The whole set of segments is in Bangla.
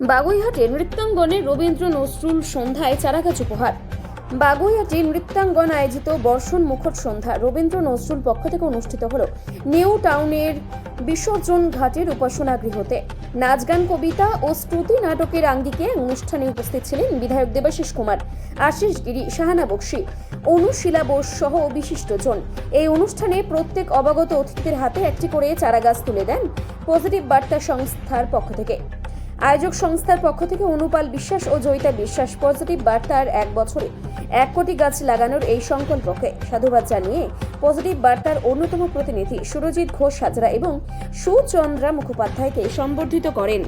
বাগুইহাটে নৃত্যাঙ্গনে রবীন্দ্র নজরুল সন্ধ্যায় চারাগাছ উপহার। বাগুইহাটে নৃত্যাঙ্গন আয়োজিত বর্ষণ মুখর সন্ধ্যা রবীন্দ্র নজরুল পক্ষ থেকে অনুষ্ঠিত হল নিউ টাউনের বিসর্জন ঘাটের উপাসনা গৃহতে। নাচ গান, কবিতা ও শ্রুতি নাটকের আঙ্গিকে অনুষ্ঠানে উপস্থিত ছিলেন বিধায়ক দেবাশিস কুমার, আশিস গিরি, শাহানা বক্সি, অনুশীলা বোস সহ বিশিষ্টজন। এই অনুষ্ঠানে প্রত্যেক অবাগত অতিথিদের হাতে একটি করে চারাগাছ তুলে দেন পজিটিভ বার্তা সংস্থার পক্ষ থেকে। আয়োজক সংস্থার পক্ষ থেকে অনুপাল বিশ্বাস ও জয়িতা বিশ্বাস পজিটিভ বার্তার এক বছরে এক কোটি গাছ লাগানোর এই সংকল্পকে সাধুবাদ জানিয়ে পজিটিভ বার্তার অন্যতম প্রতিনিধি সুরজিৎ ঘোষ হাজরা এবং সুচন্দ্রা মুখোপাধ্যায়কে সম্বর্ধিত করেন।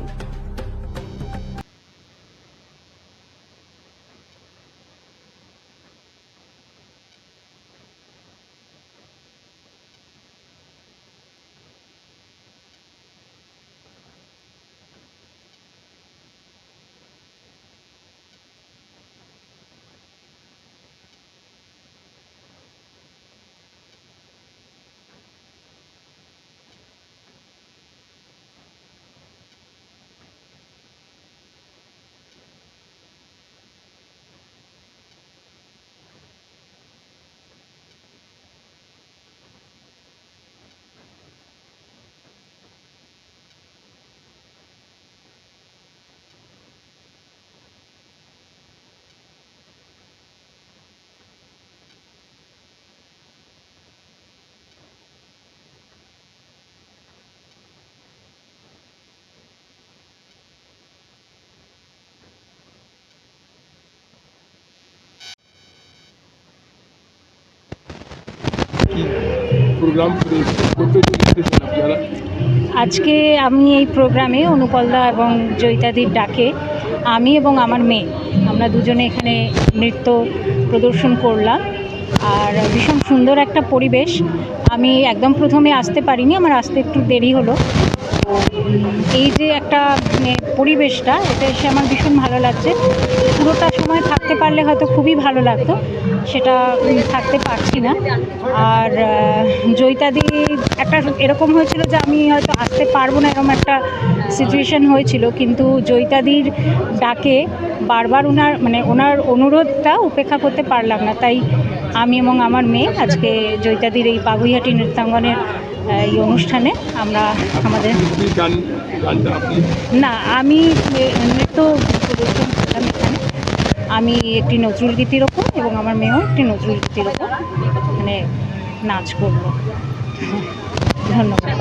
আজকে আমি এই প্রোগ্রামে অনুপলদা এবং জয়িতাদির ডাকে। আমি এবং আমার মেয়ে, আমরা দুজনে এখানে নৃত্য প্রদর্শন করলাম। আর ভীষণ সুন্দর একটা পরিবেশ। আমি একদম প্রথমে আসতে পারিনি, আমার আসতে একটু দেরি হলো। এই যে একটা মানে পরিবেশটা এটা এসে আমার ভীষণ ভালো লাগছে। পুরোটা সময় থাকতে পারলে হয়তো খুবই ভালো লাগতো সেটা থাকতে পারছি না। আর আহ, জয়িতাদি একটা এরকম হয়েছিল যে আমি হয়তো আসতে পারব না এরকম একটা সিচুয়েশন হয়েছিল। কিন্তু জয়িতাদির ডাকে বারবার ওনার মানে ওনার অনুরোধটা উপেক্ষা করতে পারলাম না। তাই আমি এবং আমার মেয়ে আজকে জয়িতাদির এই বাগুইহাটি নৃত্যাঙ্গনের এই অনুষ্ঠানে আমরা আমাদের না আমি নৃত্য এখানে। আমি একটি নজরুল গীতির ওপর এবং আমার মেয়েও একটি নজরুল গীতির ওপর মানে নাচ করব। ধন্যবাদ।